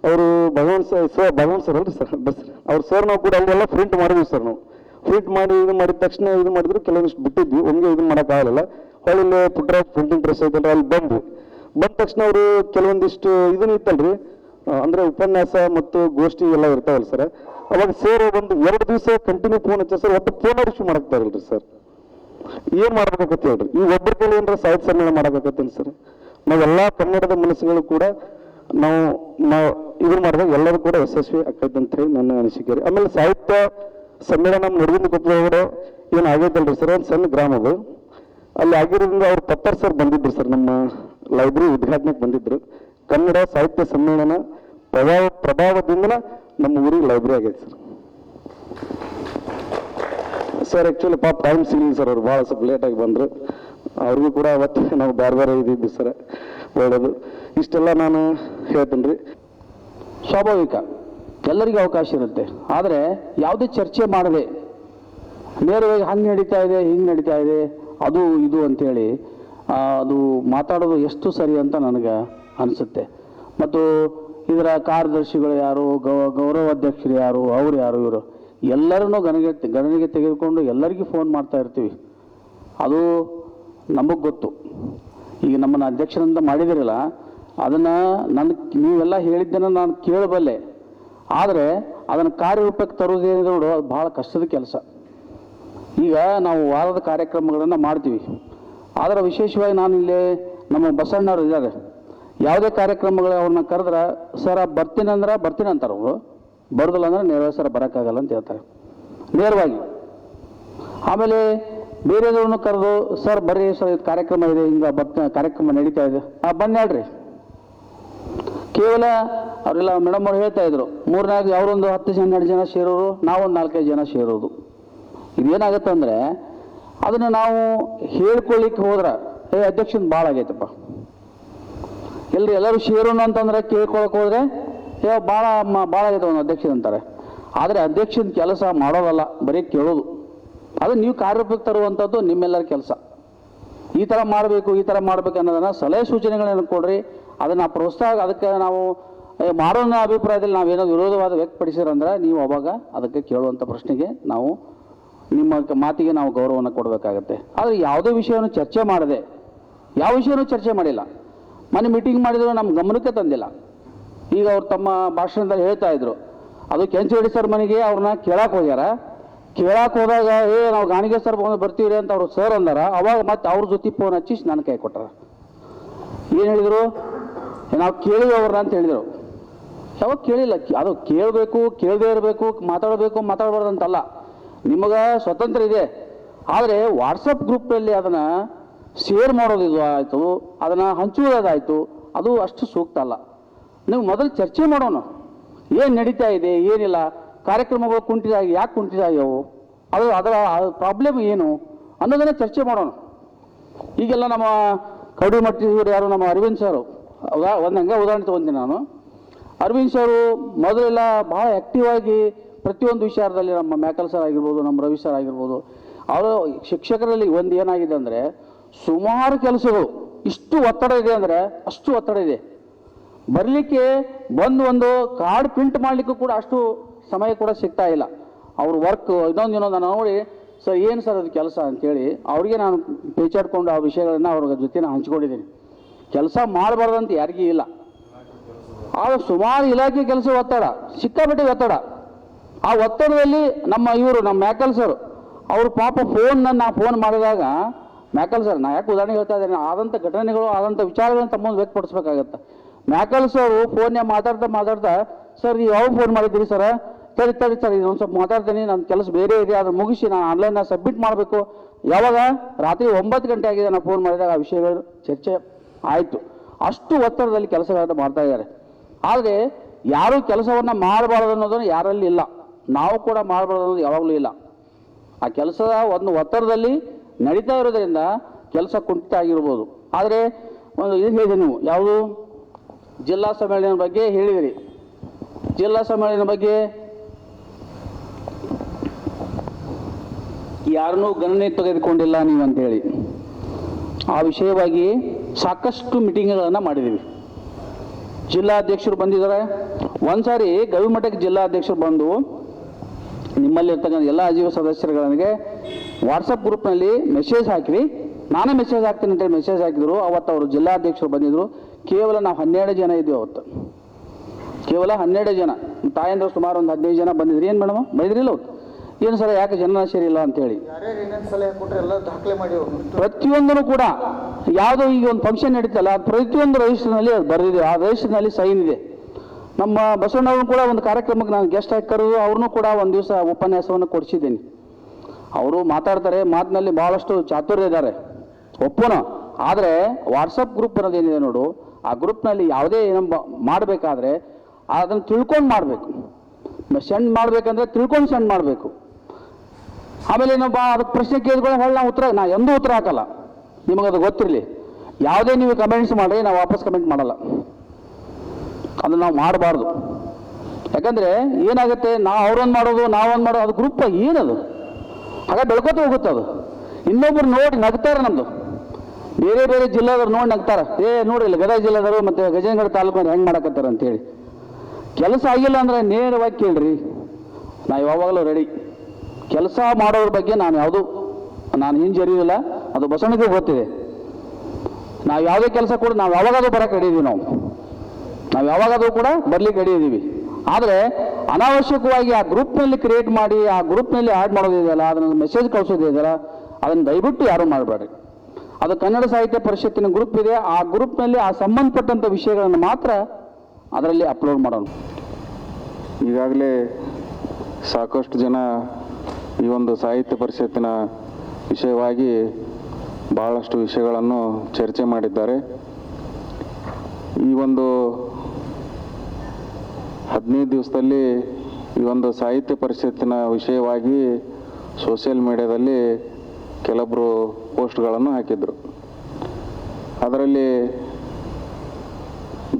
ಅವರು Bhagwan sir sir Bhagwan sir ಅಲ್ರಿ ಸರ್ ಬಸ್ ಅವ್ರು ಸರ್ ನಾವು ಕೂಡ ಅಲ್ಲೆಲ್ಲ ಪ್ರಿಂಟ್ ಮಾಡಿದ್ವಿ ಸರ್ ನಾವು. ಪ್ರಿಂಟ್ ಮಾಡಿ ಇದು ಮಾಡಿದ ತಕ್ಷಣ ಇದು ಮಾಡಿದ್ರು, ಕೆಲವೊಂದಿಷ್ಟು ಬಿಟ್ಟಿದ್ವಿ. ಒಮ್ಗೆ ಇದು ಮಾಡೋಕ್ಕಾಗಲ್ಲ ಹೊಳ್ಳಿ ಪುಟ್ರಾಜ್ ಪ್ರಿಂಟಿಂಗ್ ಪ್ರೆಸ್ ಐತಲ್ರಿ, ಅಲ್ಲಿ ಬಂದು ಬಂದ ತಕ್ಷಣ ಅವರು ಕೆಲವೊಂದಿಷ್ಟು ಇದನ್ನು ಇತ್ತಲ್ರಿ. ಅಂದ್ರೆ ಉಪನ್ಯಾಸ ಮತ್ತು ಗೋಷ್ಠಿ ಎಲ್ಲ ಇರ್ತಾವಲ್ಲ ಸರ್, ಅವಾಗ ಸರ್ ಒಂದು ಎರಡು ದಿವಸ ಕಂಟಿನ್ಯೂ ಫೋನ್ ಹಚ್ಚ ಸರ್ ಒಟ್ಟು ಫೋನ್ ರಿಸೀವ್ ಮಾಡಕ್ತಾರಲ್ರಿ ಸರ್ ಏನ್ ಮಾಡ್ಬೇಕಾಗತ್ತೆ ಹೇಳ್ರಿ? ಈ ಒಬ್ಬರ ಕೈಲಿ ಏನಾರ ಸಾಹಿತ್ಯ ಸಮ್ಮೇಳನ ಮಾಡಬೇಕತ್ತೇನು ಸರ್ ನಾವೆಲ್ಲ ಕನ್ನಡದ ಮನಸ್ಸುಗಳು ಕೂಡ ನಾವು ನಾವು ಇದ್ರ ಮಾಡಿದಾಗ ಎಲ್ಲರೂ ಕೂಡ ಯಶಸ್ವಿ ಆಕೈತೆ ಅಂತ ಹೇಳಿ ನನ್ನ ಅನಿಸಿಕೆ ರೀ. ಆಮೇಲೆ ಸಾಹಿತ್ಯ ಸಮ್ಮೇಳನ ನಡುವಿನ ಕೊಪ್ಪಳಗಡೆ ಏನು ಆಗೈತಲ್ರಿ ಸರ್ ಒಂದು ಸಣ್ಣ ಗ್ರಾಮ ಅಲ್ಲಿ ಆಗಿರೋದ್ರಿಂದ ಅವ್ರು ಪತ್ತರ್ ಸರ್ ಬಂದಿದ್ರು ಸರ್ ನಮ್ಮ ಲೈಬ್ರರಿ ಉದ್ಘಾಟನೆಗೆ ಬಂದಿದ್ರು. ಕನ್ನಡ ಸಾಹಿತ್ಯ ಸಮ್ಮೇಳನ ಪ್ರಭಾವ ಪ್ರಭಾವದಿಂದ ನಮ್ಮ ಊರಿಗೆ ಲೈಬ್ರರಿ ಆಗೈತೆ ಸರ್. ಸರ್ ಆ್ಯಕ್ಚುಲಿ ಪಾಪ ಟೈಮ್ ಸಿಗಲಿಲ್ಲ ಸರ್ ಅವ್ರು ಭಾಳ ಸ್ವಲ್ಪ ಲೇಟಾಗಿ ಬಂದರು. ಅವ್ರಿಗೂ ಕೂಡ ಅವತ್ತು ನಾವು ಬೇರೆ ಬೇರೆ ಇದ್ದಿದ್ದು ಸರ್ ಹೇಳೋದು ಇಷ್ಟೆಲ್ಲ ನಾನು ಹೇಳ್ತೀನಿ ರೀ. ಸ್ವಾಭಾವಿಕ. ಎಲ್ಲರಿಗೂ ಅವಕಾಶ ಇರುತ್ತೆ. ಆದರೆ ಯಾವುದೇ ಚರ್ಚೆ ಮಾಡದೆ ನೇರವಾಗಿ ಹಂಗೆ ನಡೀತಾ ಇದೆ ಹಿಂಗೆ ನಡೀತಾ ಇದೆ ಅದು ಇದು ಅಂತೇಳಿ ಆ, ಅದು ಮಾತಾಡೋದು ಎಷ್ಟು ಸರಿ ಅಂತ ನನಗೆ ಅನಿಸುತ್ತೆ. ಮತ್ತು ಇದರ ಕಾರ್ಯದರ್ಶಿಗಳು ಯಾರು? ಗೌ, ಗೌರವ ಅಧ್ಯಕ್ಷರು ಯಾರು? ಅವ್ರು ಯಾರು ಇವರು? ಎಲ್ಲರನ್ನೂ ಗಣಗೆ ಗಣನೆಗೆ ತೆಗೆದುಕೊಂಡು ಎಲ್ಲರಿಗೂ ಫೋನ್ ಮಾಡ್ತಾ ಇರ್ತೀವಿ. ಅದು ನಮಗೆ ಗೊತ್ತು. ಈಗ ನಮ್ಮನ್ನು ಅಧ್ಯಕ್ಷರಿಂದ ಮಾಡಿದಿರಲ್ಲ, ಅದನ್ನು ನನ್ನ ನೀವೆಲ್ಲ ಹೇಳಿದ್ದನ್ನು ನಾನು ಕೇಳಬಲ್ಲೆ. ಆದರೆ ಅದನ್ನು ಕಾರ್ಯರೂಪಕ್ಕೆ ತರೋದೇನಿದೆ ನೋಡು, ಅದು ಭಾಳ ಕಷ್ಟದ ಕೆಲಸ. ಈಗ ನಾವು ವಾರದ ಕಾರ್ಯಕ್ರಮಗಳನ್ನು ಮಾಡ್ತೀವಿ. ಆದರೆ ವಿಶೇಷವಾಗಿ ನಾನು ಇಲ್ಲಿ ನಮ್ಮ ಬಸಣ್ಣವ್ರು ಇದ್ದಾರೆ. ಯಾವುದೇ ಕಾರ್ಯಕ್ರಮಗಳು ಅವ್ರನ್ನ ಕರೆದ್ರೆ, ಸರ್, ಬರ್ತೀನಿ ಅಂದ್ರೆ ಬರ್ತೀನಿ ಅಂತಾರೆ ಅವರು. ಬರೋದಿಲ್ಲ ಅಂದ್ರೆ ನೇರವಾಗಿ ಸರ್, ಬರೋಕ್ಕಾಗಲ್ಲ ಅಂತ ಹೇಳ್ತಾರೆ. ನೇರವಾಗಿ. ಆಮೇಲೆ ಬೇರೆದವ್ರನ್ನ ಕರೆದು, ಸರ್, ಬರ್ರಿ, ಸರ್, ಇದು ಕಾರ್ಯಕ್ರಮ ಇದೆ, ಹಿಂಗೆ ಬರ್ತ, ಕಾರ್ಯಕ್ರಮ ನಡೀತಾ ಇದೆ. ಆ, ಬನ್ನಿ ಹೇಳ್ರಿ. ಕೇವಲ ಅವರೆಲ್ಲ ಮೇಡಮ್ ಅವ್ರು ಹೇಳ್ತಾ ಇದ್ರು ಮೂರ್ನಾಲ್ಕು ಅವರೊಂದು ಹತ್ತು ಹನ್ನೆರಡು ಜನ ಸೇರೋರು, ನಾವೊಂದು ನಾಲ್ಕೈದು ಜನ ಸೇರೋದು. ಇದೇನಾಗುತ್ತೆ ಅಂದರೆ ಅದನ್ನು ನಾವು ಹೇಳ್ಕೊಳ್ಳಿಕ್ಕೆ ಹೋದ್ರೆ, ಏ, ಅಧ್ಯಕ್ಷನ್ ಭಾಳ ಆಗೈತಪ್ಪ. ಎಲ್ರಿ ಎಲ್ಲರೂ ಸೇರೋಣ ಅಂತಂದ್ರೆ ಕೇಳ್ಕೊಳಕ್ ಹೋದ್ರೆ, ಏ ಭಾಳ ಭಾಳ ಇದೆ ಒಂದು ಅಧ್ಯಕ್ಷ ಅಂತಾರೆ. ಆದರೆ ಅಧ್ಯಕ್ಷನ ಕೆಲಸ ಮಾಡೋದಲ್ಲ ಬರೀ ಕೇಳೋದು. ಅದು ನೀವು ಕಾರ್ಯರೂಪಕ್ಕೆ ತರುವಂಥದ್ದು ನಿಮ್ಮೆಲ್ಲರ ಕೆಲಸ. ಈ ಥರ ಮಾಡಬೇಕು, ಈ ಥರ ಮಾಡಬೇಕು ಅನ್ನೋದನ್ನು ಸಲಹೆ ಸೂಚನೆಗಳನ್ನು ಕೊಡ್ರಿ. ಅದನ್ನು ಪ್ರೋತ್ಸಾಹ, ಅದಕ್ಕೆ ನಾವು ಮಾರೋನ ಅಭಿಪ್ರಾಯದಲ್ಲಿ ಅಭಿಪ್ರಾಯದಲ್ಲಿ ನಾವೇನೋ ವಿರೋಧವಾದ ವ್ಯಕ್ತಪಡಿಸಿರಂದ್ರೆ ನೀವು ಅವಾಗ ಅದಕ್ಕೆ ಕೇಳುವಂಥ ಪ್ರಶ್ನೆಗೆ ನಾವು ನಿಮ್ಮ ಮಾತಿಗೆ ನಾವು ಗೌರವವನ್ನು ಕೊಡಬೇಕಾಗತ್ತೆ. ಆದರೆ ಯಾವುದೇ ವಿಷಯವನ್ನು ಚರ್ಚೆ ಮಾಡದೆ, ಯಾವ ವಿಷಯನೂ ಚರ್ಚೆ ಮಾಡಿಲ್ಲ. ಮೊನ್ನೆ ಮೀಟಿಂಗ್ ಮಾಡಿದ್ರು ನಮ್ಮ ಗಮನಕ್ಕೆ ತಂದಿಲ್ಲ. ಈಗ ಅವ್ರು ತಮ್ಮ ಭಾಷಣದಲ್ಲಿ ಹೇಳ್ತಾ ಇದ್ರು. ಅದು ಕೆಂಚೇಡಿ ಸರ್ ಮನೆಗೆ ಅವ್ರನ್ನ ಕೇಳಕ್ಕೆ ಹೋಗ್ಯಾರ. ಕೇಳಕ್ಕೆ ಹೋದಾಗ, ಏ, ನಾವು ಗಾಣಿಗೆ ಸರ್ ಬಂದು ಬರ್ತೀವಿ ಅಂತ ಅವರು ಸರ್ ಅಂದಾರ. ಅವಾಗ ಮತ್ತೆ ಅವ್ರ ಜೊತೆ ಫೋನ್ ಹಚ್ಚಿ ನನ್ನ ಕೈ ಕೊಟ್ಟಾರ. ಏನು ಹೇಳಿದರು? ನಾವು ಕೇಳಿವಿ ಅವ್ರನ್ನ ಅಂತ ಹೇಳಿದರು. ಯಾವಾಗ ಕೇಳಿಲ್ಲ. ಅದು ಕೇಳಬೇಕು, ಕೇಳದೇ ಇರಬೇಕು, ಮಾತಾಡಬೇಕು, ಮಾತಾಡಬಾರ್ದು ಅಂತಲ್ಲ. ನಿಮಗೆ ಸ್ವತಂತ್ರ ಇದೆ. ಆದರೆ ವಾಟ್ಸಪ್ ಗ್ರೂಪಲ್ಲಿ ಅದನ್ನು ಶೇರ್ ಮಾಡೋದು ಇದು ಆಯಿತು, ಅದನ್ನು ಹಂಚುವುದಾಯಿತು, ಅದು ಅಷ್ಟು ಸೂಕ್ತ ಅಲ್ಲ. ನೀವು ಮೊದಲು ಚರ್ಚೆ ಮಾಡೋಣ. ಏನು ನಡೀತಾ ಇದೆ, ಏನಿಲ್ಲ, ಕಾರ್ಯಕ್ರಮಗಳು ಕುಂಟಿದಾಗ ಯಾಕೆ ಕುಂಠಿತಾಗ್ಯವು ಅದು ಅದರ ಪ್ರಾಬ್ಲಮ್ ಏನು ಅನ್ನೋದನ್ನು ಚರ್ಚೆ ಮಾಡೋಣ. ಈಗೆಲ್ಲ ನಮ್ಮ ಮಟ್ಟಿದವರು ಯಾರು? ನಮ್ಮ ಅರವಿಂದ್ ಸರು. ಉದಾ, ಒಂದು ಹಂಗೆ ಉದಾಹರಣೆ ತೊಗೊಂತೀನಿ ನಾನು. ಅರವಿಂದ್ ಸರು ಮೊದಲೆಲ್ಲ ಭಾಳ ಆ್ಯಕ್ಟಿವ್ ಆಗಿ ಪ್ರತಿಯೊಂದು ವಿಚಾರದಲ್ಲಿ ನಮ್ಮ ಮ್ಯಾಕಲ್ ಸರ್ ಆಗಿರ್ಬೋದು, ನಮ್ಮ ರವಿ ಸರ್ ಆಗಿರ್ಬೋದು, ಅವರು ಶಿಕ್ಷಕರಲ್ಲಿ ಒಂದು ಏನಾಗಿದೆ ಅಂದರೆ ಸುಮಾರು ಕೆಲಸಗಳು. ಇಷ್ಟು ಒತ್ತಡ ಇದೆ ಅಂದರೆ ಅಷ್ಟು ಒತ್ತಡ ಇದೆ. ಬರಲಿಕ್ಕೆ ಬಂದು ಒಂದು ಕಾರ್ಡ್ ಪ್ರಿಂಟ್ ಮಾಡಲಿಕ್ಕೂ ಕೂಡ ಅಷ್ಟು ಸಮಯ ಕೂಡ ಸಿಗ್ತಾ ಇಲ್ಲ. ಅವ್ರ ವರ್ಕ್ ಇನ್ನೊಂದು ಇನ್ನೊಂದು ನಾನು ನೋಡಿ, ಸರ್, ಏನು ಸರ್ ಅದು ಕೆಲಸ? ಅಂತೇಳಿ ಅವ್ರಿಗೆ ನಾನು ಪೇಚಾಡ್ಕೊಂಡು ಆ ವಿಷಯಗಳನ್ನು ಅವ್ರ ಜೊತೆ ನಾನು ಹಂಚ್ಕೊಂಡಿದ್ದೀನಿ. ಕೆಲಸ ಮಾಡಬಾರ್ದಂತ ಯಾರಿಗೂ ಇಲ್ಲ. ಆದರೆ ಸುಮಾರು ಇಲಾಖೆ ಕೆಲಸ ಒತ್ತಡ, ಸಿಕ್ಕಾಪಟ್ಟೆ ಒತ್ತಡ. ಆ ಒತ್ತಡದಲ್ಲಿ ನಮ್ಮ ಇವರು, ನಮ್ಮ ಮ್ಯಾಕಲ್ ಸರ್, ಅವರು ಪಾಪ ಫೋನ್ನ ನಾ ಫೋನ್ ಮಾಡಿದಾಗ ಮ್ಯಾಕಲ್ ಸರ್, ನಾ ಯಾಕೆ ಉದಾಹರಣೆ ಹೇಳ್ತಾ ಇದ್ದೇನೆ ಆದಂಥ ಘಟನೆಗಳು ಆದಂಥ ವಿಚಾರಗಳನ್ನು ತಮ್ಮ ಮುಂದೆ ವ್ಯಕ್ತಪಡಿಸ್ಬೇಕಾಗತ್ತೆ. ಮ್ಯಾಕಲ್ ಸರ್ ಫೋನ್ಯಾಗ ಮಾತಾಡ್ತಾ ಮಾತಾಡ್ತಾ, ಸರ್ ನೀವು ಯಾವಾಗ ಫೋನ್ ಮಾಡಿದ್ದೀರಿ ಸರ್? ತರಿ ತರಿ ಸರ್ ಇದೊಂದು ಸ್ವಲ್ಪ ಮಾತಾಡ್ತೀನಿ ನನ್ನ ಕೆಲಸ ಬೇರೆ ಇದೆ ಅದನ್ನು ಮುಗಿಸಿ ನಾನು ಆನ್ಲೈನ್ನ ಸಬ್ಮಿಟ್ ಮಾಡಬೇಕು. ಯಾವಾಗ? ರಾತ್ರಿ ಒಂಬತ್ತು ಗಂಟೆ ಆಗಿದೆ ನಾನು ಫೋನ್ ಮಾಡಿದಾಗ ಆ ವಿಷಯಗಳು ಚರ್ಚೆ ಆಯಿತು. ಅಷ್ಟು ಒತ್ತಡದಲ್ಲಿ ಕೆಲಸಗಳನ್ನು ಮಾಡ್ತಾ ಇದ್ದಾರೆ. ಆದರೆ, ಯಾರೂ ಕೆಲಸವನ್ನು ಮಾಡಬಾರ್ದು ಅನ್ನೋದನ್ನು ಯಾರಲ್ಲಿ ಇಲ್ಲ. ನಾವು ಕೂಡ ಮಾಡಬಾರ್ದು ಅನ್ನೋದು ಯಾವಾಗಲೂ ಇಲ್ಲ. ಆ ಕೆಲಸದ ಒಂದು ಒತ್ತಡದಲ್ಲಿ ನಡೀತಾ ಇರೋದ್ರಿಂದ ಕೆಲಸ ಕುಂಠಿತ ಆಗಿರ್ಬೋದು. ಆದರೆ ಒಂದು ಇದು ಹೇಳಿದೆ ನೀವು, ಯಾವುದು? ಜಿಲ್ಲಾ ಸಮ್ಮೇಳನ ಬಗ್ಗೆ ಹೇಳಿದಿರಿ. ಜಿಲ್ಲಾ ಸಮ್ಮೇಳನ ಬಗ್ಗೆ ಯಾರನ್ನೂ ಗಣನೆ ತೆಗೆದುಕೊಂಡಿಲ್ಲ ನೀವು ಅಂತೇಳಿ ಆ ವಿಷಯವಾಗಿ ಸಾಕಷ್ಟು ಮೀಟಿಂಗ್ಗಳನ್ನು ಮಾಡಿದ್ದೀವಿ ಜಿಲ್ಲಾಧ್ಯಕ್ಷರು ಬಂದಿದ್ದಾರೆ. ಒಂದ್ಸಾರಿ ಗವಿಮಠಕ್ಕೆ ಜಿಲ್ಲಾಧ್ಯಕ್ಷರು ಬಂದು ನಿಮ್ಮಲ್ಲಿರ್ತಕ್ಕಂಥ ಎಲ್ಲ ಅಜೀವ ಸದಸ್ಯರುಗಳಿಗೆ ವಾಟ್ಸಪ್ ಗ್ರೂಪ್ನಲ್ಲಿ ಮೆಸೇಜ್ ಹಾಕಿರಿ. ನಾನೇ ಮೆಸೇಜ್ ಹಾಕ್ತೀನಿ ಅಂತೇಳಿ ಮೆಸೇಜ್ ಹಾಕಿದ್ರು. ಅವತ್ತು ಅವರು ಜಿಲ್ಲಾಧ್ಯಕ್ಷರು ಬಂದಿದ್ರು. ಕೇವಲ ನಾವು ಹನ್ನೆರಡು ಜನ ಇದ್ದೀವಿ ಅವತ್ತು. ಕೇವಲ ಹನ್ನೆರಡು ಜನ. ತಾಯಂದ್ರೆ ಸುಮಾರು ಒಂದು ಹದಿನೈದು ಜನ ಬಂದಿದ್ರಿ. ಏನು ಮೇಡಮ್? ಬಂದಿರಲಿಲ್ಲ ಅವತ್ತು? ಏನು ಸರ್ ಯಾಕೆ ಜನ ಸೇರಿ ಇಲ್ಲ ಅಂತೇಳಿ ಪ್ರತಿಯೊಂದನ್ನು ಕೂಡ ಯಾವುದೋ ಈಗ ಒಂದು ಫಂಕ್ಷನ್ ನಡೀತಲ್ಲ ಅದು ಪ್ರತಿಯೊಂದು ರಿಜಿಸ್ಟರ್ನಲ್ಲಿ ಅದು ಬರೆದಿದೆ. ಆ ರಿಜಿಸ್ಟರ್ನಲ್ಲಿ ಸೈನ್ ಇದೆ. ನಮ್ಮ ಬಸವಣ್ಣವ್ರನ್ನ ಕೂಡ ಒಂದು ಕಾರ್ಯಕ್ರಮಕ್ಕೆ ನಾನು ಗೆಸ್ಟ್ ಆಗಿ ಕರೆದು ಅವ್ರನ್ನೂ ಕೂಡ ಒಂದು ದಿವಸ ಉಪನ್ಯಾಸವನ್ನು ಕೊಡಿಸಿದ್ದೀನಿ. ಅವರು ಮಾತಾಡ್ತಾರೆ, ಮಾತಿನಲ್ಲಿ ಭಾಳಷ್ಟು ಚಾತುರ್ಯ ಇದ್ದಾರೆ. ಒಪ್ಪೋಣ ಆದರೆ ವಾಟ್ಸಪ್ ಗ್ರೂಪ್ ಅನ್ನೋದೇನಿದೆ ನೋಡು, ಆ ಗ್ರೂಪ್ನಲ್ಲಿ ಯಾವುದೇ ಏನೋ ಮಾಡಬೇಕಾದ್ರೆ ಅದನ್ನು ತಿಳ್ಕೊಂಡು ಮಾಡಬೇಕು. ಸೆಂಡ್ ಮಾಡಬೇಕಂದ್ರೆ ತಿಳ್ಕೊಂಡು ಸೆಂಡ್ ಮಾಡಬೇಕು. ಆಮೇಲೆ ಏನಪ್ಪ ಅದಕ್ಕೆ ಪ್ರಶ್ನೆ ಕೇಳಿದ್ರೆ ಹೇಳಿ, ನಾವು ಉತ್ತರ, ನಾ ಎಂದೂ ಉತ್ತರ ಹಾಕಲ್ಲ. ಅದು ಗೊತ್ತಿರಲಿ. ಯಾವುದೇ ನೀವು ಕಮೆಂಟ್ಸ್ ಮಾಡಿ ನಾವು ವಾಪಸ್ ಕಮೆಂಟ್ ಮಾಡಲ್ಲ. ಅದನ್ನು ನಾವು ಮಾಡಬಾರ್ದು. ಯಾಕಂದರೆ ಏನಾಗುತ್ತೆ ನಾವು ಅವ್ರೊಂದು ಮಾಡೋದು ನಾವೊಂದು ಮಾಡೋದು, ಅದು ಗ್ರೂಪ್ ಏನದು ಆಗ ಬೆಳ್ಕೋತ ಹೋಗುತ್ತೆ ಅದು. ಇನ್ನೊಬ್ರು ನೋಡಿ ನಗ್ತಾರೆ ನಮ್ಮದು ಬೇರೆ ಬೇರೆ ಜಿಲ್ಲಾದವ್ರು ನೋಡಿ ನಗ್ತಾರೆ. ಏ ನೋಡಿ ಇಲ್ಲಿ ಗದಗ ಜಿಲ್ಲಾದವರು ಮತ್ತು ಗಜೇಂದ್ರ ತಾಲೂಕು ಹೆಂಗೆ ಮಾಡಕತ್ತಾರ ಅಂತೇಳಿ. ಕೆಲಸ ಆಗಿಲ್ಲ ಅಂದರೆ ನೇರವಾಗಿ ಕೇಳ್ರಿ. ನಾ ಯಾವಾಗಲೂ ರೆಡಿ ಕೆಲಸ ಮಾಡೋದ್ರ ಬಗ್ಗೆ ನಾನು ಯಾವುದು, ನಾನು ಹಿಂಜರಿಯೋದಿಲ್ಲ. ಅದು ಬಸವಣಿಗೆ ಗೊತ್ತಿದೆ. ನಾವು ಯಾವುದೇ ಕೆಲಸ ಕೂಡ, ನಾವು ಯಾವಾಗಾದ್ರೂ ಬರಕ್ಕೆ ರೆಡಿ ನಾವು. ನಾವು ಯಾವಾಗಾದ್ರೂ ಕೂಡ ಬರ್ಲಿಕ್ಕೆ ರೆಡಿ ಇದ್ದೀವಿ ಆದರೆ ಅನಾವಶ್ಯಕವಾಗಿ ಆ ಗ್ರೂಪ್ನಲ್ಲಿ ಕ್ರಿಯೇಟ್ ಮಾಡಿ, ಆ ಗ್ರೂಪ್ನಲ್ಲಿ ಆ್ಯಡ್ ಮಾಡೋದಿದೆಯಲ್ಲ ಅದನ್ನು ಮೆಸೇಜ್ ಕಳಿಸೋದಿದೆಯಲ್ಲ ಅದನ್ನು ದಯವಿಟ್ಟು ಯಾರೂ ಮಾಡಬೇಡ್ರಿ ಅದು ಕನ್ನಡ ಸಾಹಿತ್ಯ ಪರಿಷತ್ತಿನ ಗ್ರೂಪ್ ಇದೆ, ಆ ಗ್ರೂಪ್ನಲ್ಲಿ ಆ ಸಂಬಂಧಪಟ್ಟಂಥ ವಿಷಯಗಳನ್ನು ಮಾತ್ರ ಅದರಲ್ಲಿ ಅಪ್ಲೋಡ್ ಮಾಡೋಣ. ಈಗಾಗಲೇ ಸಾಕಷ್ಟು ಜನ ಈ ಒಂದು ಸಾಹಿತ್ಯ ಪರಿಷತ್ತಿನ ವಿಷಯವಾಗಿ ಭಾಳಷ್ಟು ವಿಷಯಗಳನ್ನು ಚರ್ಚೆ ಮಾಡಿದ್ದಾರೆ. ಈ ಒಂದು ಹದಿನೈದು ದಿವಸದಲ್ಲಿ ಈ ಒಂದು ಸಾಹಿತ್ಯ ಪರಿಷತ್ತಿನ ವಿಷಯವಾಗಿ ಸೋಷಿಯಲ್ ಮೀಡಿಯಾದಲ್ಲಿ ಕೆಲವೊಬ್ಬರು ಪೋಸ್ಟ್ಗಳನ್ನು ಹಾಕಿದರು. ಅದರಲ್ಲಿ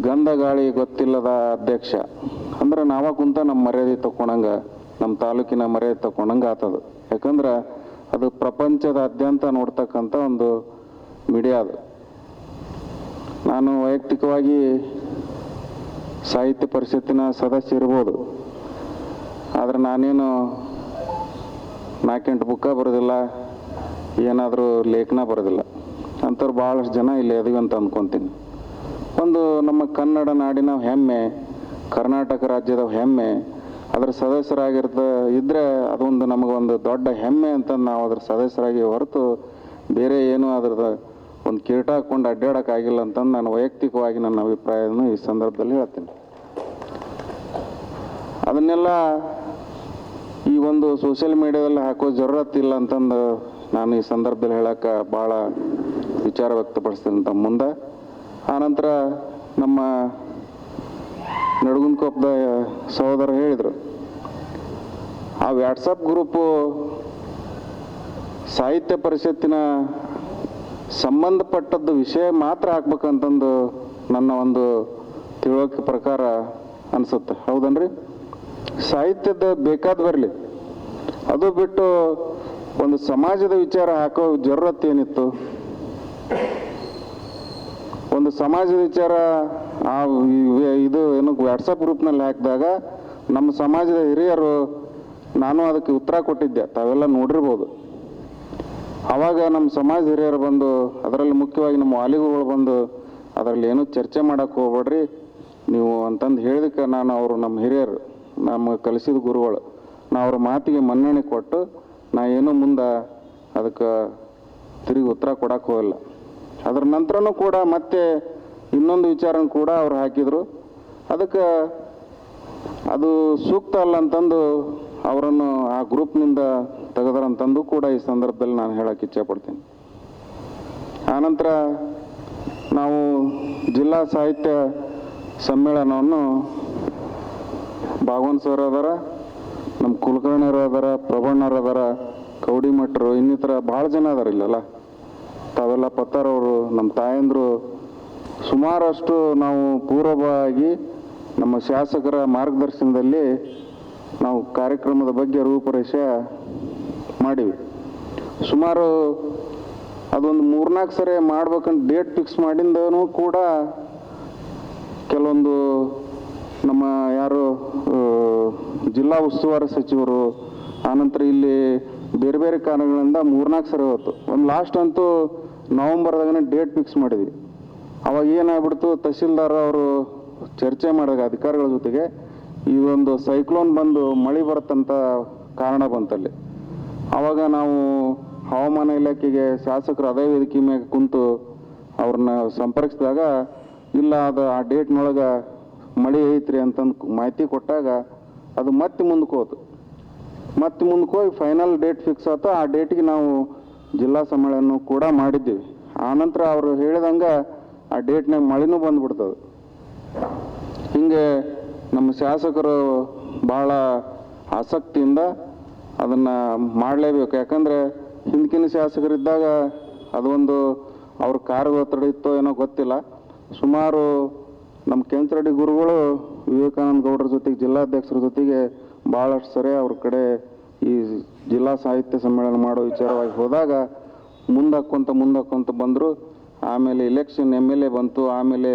ಗಂಧ ಗಾಳಿ ಗೊತ್ತಿಲ್ಲದ ಅಧ್ಯಕ್ಷ, ಅಂದ್ರೆ ನಾವ ಕುಂತ ನಮ್ಮ ಮರ್ಯಾದೆ ತಕೊಂಡಂಗ ನಮ್ಮ ತಾಲೂಕಿನ ಮರ್ಯಾದೆ ತಕೊಂಡಂಗೆ ಆತದು. ಯಾಕಂದ್ರೆ ಅದು ಪ್ರಪಂಚದಾದ್ಯಂತ ನೋಡ್ತಕ್ಕಂಥ ಒಂದು ಮೀಡಿಯಾ ಅದು. ನಾನು ವೈಯಕ್ತಿಕವಾಗಿ ಸಾಹಿತ್ಯ ಪರಿಷತ್ತಿನ ಸದಸ್ಯ ಇರ್ಬೋದು. ಆದರೆ ನಾನೇನು ನಾಲ್ಕೆಂಟು ಬುಕ್ಕ ಬರೋದಿಲ್ಲ, ಏನಾದರೂ ಲೇಖನ ಬರೋದಿಲ್ಲ. ಅಂಥವ್ರು ಭಾಳಷ್ಟು ಜನ ಇಲ್ಲಿ ಅದೀವಿ ಅಂತ ಅಂದ್ಕೊತೀನಿ ಒಂದು ನಮ್ಮ ಕನ್ನಡ ನಾಡಿನ ಹೆಮ್ಮೆ, ಕರ್ನಾಟಕ ರಾಜ್ಯದ ಹೆಮ್ಮೆ, ಅದರ ಸದಸ್ಯರಾಗಿರ್ತ ಇದ್ದರೆ ಅದೊಂದು ನಮಗೊಂದು ದೊಡ್ಡ ಹೆಮ್ಮೆ ಅಂತ ನಾವು ಅದ್ರ ಸದಸ್ಯರಾಗಿ ಹೊರತು ಬೇರೆ ಏನೂ ಅದ್ರದ್ದು ಒಂದು ಕಿರೀಟ ಹಾಕ್ಕೊಂಡು ಅಡ್ಡಾಡೋಕ್ಕಾಗಿಲ್ಲ ಅಂತಂದು ನಾನು ವೈಯಕ್ತಿಕವಾಗಿ ನನ್ನ ಅಭಿಪ್ರಾಯವನ್ನು ಈ ಸಂದರ್ಭದಲ್ಲಿ ಹೇಳ್ತೀನಿ. ಅದನ್ನೆಲ್ಲ ಈ ಒಂದು ಸೋಷಿಯಲ್ ಮೀಡಿಯಾದಲ್ಲಿ ಹಾಕೋ ಇಲ್ಲ ಅಂತಂದು ನಾನು ಈ ಸಂದರ್ಭದಲ್ಲಿ ಹೇಳೋಕ್ಕೆ ಭಾಳ ವಿಚಾರ ವ್ಯಕ್ತಪಡಿಸ್ತೀನಿ ತಮ್ಮ ಮುಂದೆ. ಆನಂತರ ನಮ್ಮ ನಡುಗುನ್ಕೊಪ್ಪದ ಸಹೋದರ ಹೇಳಿದರು, ಆ ವ್ಯಾಟ್ಸಪ್ ಗ್ರೂಪು ಸಾಹಿತ್ಯ ಪರಿಷತ್ತಿನ ಸಂಬಂಧಪಟ್ಟದ್ದು ವಿಷಯ ಮಾತ್ರ ಹಾಕ್ಬೇಕಂತಂದು ನನ್ನ ಒಂದು ತಿಳುವಳಿಕೆ ಪ್ರಕಾರ ಅನಿಸುತ್ತೆ. ಹೌದನ್ರಿ? ಸಾಹಿತ್ಯದ ಬೇಕಾದ ಬರಲಿ. ಅದು ಬಿಟ್ಟು ಒಂದು ಸಮಾಜದ ವಿಚಾರ ಹಾಕೋ ಜರೂರತ್ ಏನಿತ್ತು? ಒಂದು ಸಮಾಜದ ವಿಚಾರ ಆ ಇದು ಏನು ವಾಟ್ಸಪ್ ಗ್ರೂಪ್ನಲ್ಲಿ ಹಾಕಿದಾಗ ನಮ್ಮ ಸಮಾಜದ ಹಿರಿಯರು ನಾನು ಅದಕ್ಕೆ ಉತ್ತರ ಕೊಟ್ಟಿದ್ದೆ. ತಾವೆಲ್ಲ ನೋಡಿರ್ಬೋದು. ಆವಾಗ ನಮ್ಮ ಸಮಾಜ ಹಿರಿಯರು ಬಂದು ಅದರಲ್ಲಿ ಮುಖ್ಯವಾಗಿ ನಮ್ಮ ವಾಲಿಗುಗಳು ಬಂದು ಅದರಲ್ಲಿ ಏನೂ ಚರ್ಚೆ ಮಾಡೋಕ್ಕೆ ಹೋಗ್ಬೇಡ್ರಿ. ನೀವು ಅಂತಂದು ಹೇಳಿದಕ್ಕೆ ನಾನು ಅವರು ನಮ್ಮ ಹಿರಿಯರು, ನಮ್ಮ ಕಲಿಸಿದ ಗುರುಗಳು. ನಾ ಅವ್ರ ಮಾತಿಗೆ ಮನ್ನಣೆ ಕೊಟ್ಟು ನಾ ಏನೂ ಮುಂದೆ ಅದಕ್ಕೆ ತಿರುಗಿ ಉತ್ತರ ಕೊಡಕ್ಕೆ ಹೋಗಲ್ಲ. ಅದ್ರ ನಂತರನೂ ಕೂಡ ಮತ್ತೆ ಇನ್ನೊಂದು ವಿಚಾರನ ಕೂಡ ಅವ್ರು ಹಾಕಿದರು. ಅದಕ್ಕೆ ಅದು ಸೂಕ್ತ ಅಲ್ಲ ಅಂತಂದು ಅವರನ್ನು ಆ ಗ್ರೂಪ್ನಿಂದ ತೆಗೆದರಂತಂದು ಕೂಡ ಈ ಸಂದರ್ಭದಲ್ಲಿ ನಾನು ಹೇಳಕ್ಕೆ ಇಚ್ಛೆಪಡ್ತೀನಿ ಆನಂತರ ನಾವು ಜಿಲ್ಲಾ ಸಾಹಿತ್ಯ ಸಮ್ಮೇಳನವನ್ನು ಭಾಗವನ್ ಸರ್ ಅದಾರ ನಮ್ಮ ಕುಲಕರ್ಣಿಯರು ಅದಾರ ಪ್ರಭಣ್ಣರು ಅದಾರ ಕೌಡಿಮಠರು ಇನ್ನಿತರ ಭಾಳ ಜನ ಅದಾರ ಇಲ್ಲಲ್ಲ. ತಾವೆಲ್ಲ ಪತ್ತಾರವರು ನಮ್ಮ ತಾಯಂದರು. ಸುಮಾರಷ್ಟು ನಾವು ಪೂರ್ವವಾಗಿ ನಮ್ಮ ಶಾಸಕರ ಮಾರ್ಗದರ್ಶನದಲ್ಲಿ ನಾವು ಕಾರ್ಯಕ್ರಮದ ಬಗ್ಗೆ ರೂಪರೇಷೆ ಮಾಡೀವಿ. ಸುಮಾರು ಅದೊಂದು ಮೂರ್ನಾಲ್ಕು ಸರಿ ಮಾಡ್ಬೇಕಂತ ಡೇಟ್ ಫಿಕ್ಸ್ ಮಾಡಿದ್ದೂ ಕೂಡ ಕೆಲವೊಂದು ನಮ್ಮ ಯಾರು ಜಿಲ್ಲಾ ಉಸ್ತುವಾರಿ ಸಚಿವರು ಆನಂತರ ಇಲ್ಲಿ ಬೇರೆ ಬೇರೆ ಕಾರಣಗಳಿಂದ ಮೂರ್ನಾಲ್ಕು ಸರಿ ಹೋಯ್ತು. ಒಂದು ಲಾಸ್ಟ್ ಅಂತೂ ನವಂಬರ್ದಾಗನೇ ಡೇಟ್ ಫಿಕ್ಸ್ ಮಾಡಿದ್ವಿ. ಅವಾಗ ಏನಾಗ್ಬಿಡ್ತು, ತಹಸೀಲ್ದಾರ್ ಅವರು ಚರ್ಚೆ ಮಾಡಿದಾಗ, ಅಧಿಕಾರಿಗಳ ಜೊತೆಗೆ ಈ ಒಂದು ಸೈಕ್ಲೋನ್ ಬಂದು ಮಳೆ ಬರುತ್ತಂತ ಕಾರಣ ಬಂತಲ್ಲಿ. ಆವಾಗ ನಾವು ಹವಾಮಾನ ಇಲಾಖೆಗೆ ಶಾಸಕರು ಅದೇ ವೇದಿಕೆ ಮೇಲೆ ಕುಂತು ಅವ್ರನ್ನ ಸಂಪರ್ಕಿಸಿದಾಗ, ಇಲ್ಲ, ಅದು ಆ ಡೇಟ್ನೊಳಗೆ ಮಳೆ ಐತ್ರಿ ಅಂತಂದು ಮಾಹಿತಿ ಕೊಟ್ಟಾಗ ಅದು ಮತ್ತೆ ಮುಂದಕ್ಕೆ ಹೋತು. ಮತ್ತೆ ಮುಂದಕ್ಕೆ ಹೋಗಿ ಫೈನಲ್ ಡೇಟ್ ಫಿಕ್ಸ್ ಆಯ್ತು ಆ ಡೇಟಿಗೆ ನಾವು ಜಿಲ್ಲಾ ಸಮ್ಮೇಳನ ಕೂಡ ಮಾಡಿದ್ದೀವಿ. ಆನಂತರ ಅವರು ಹೇಳಿದಂಗೆ ಆ ಡೇಟ್ನಾಗ ಮಳೆನೂ ಬಂದುಬಿಡ್ತದೆ. ಹಿಂಗೆ ನಮ್ಮ ಶಾಸಕರು ಭಾಳ ಆಸಕ್ತಿಯಿಂದ ಅದನ್ನು ಮಾಡಲೇಬೇಕು. ಯಾಕಂದರೆ ಹಿಂದಿನ ಶಾಸಕರಿದ್ದಾಗ ಅದೊಂದು ಅವ್ರ ಕಾರ್ಯ ಒತ್ತಡ ಇತ್ತೋ ಏನೋ ಗೊತ್ತಿಲ್ಲ. ಸುಮಾರು ನಮ್ಮ ಕೆಂಚರೆಡ್ಡಿ ಗುರುಗಳು ವಿವೇಕಾನಂದ ಗೌಡರ ಜೊತೆಗೆ ಜಿಲ್ಲಾಧ್ಯಕ್ಷರ ಜೊತೆಗೆ ಭಾಳಷ್ಟು ಸರಿ ಅವ್ರ ಕಡೆ ಈ ಜಿಲ್ಲಾ ಸಾಹಿತ್ಯ ಸಮ್ಮೇಳನ ಮಾಡೋ ವಿಚಾರವಾಗಿ ಹೋದಾಗ ಮುಂದಾಕೊಂತ ಮುಂದಾಕೊಂತ ಬಂದರು. ಆಮೇಲೆ ಇಲೆಕ್ಷನ್ ಎಂ ಎಲ್ ಎ ಬಂತು. ಆಮೇಲೆ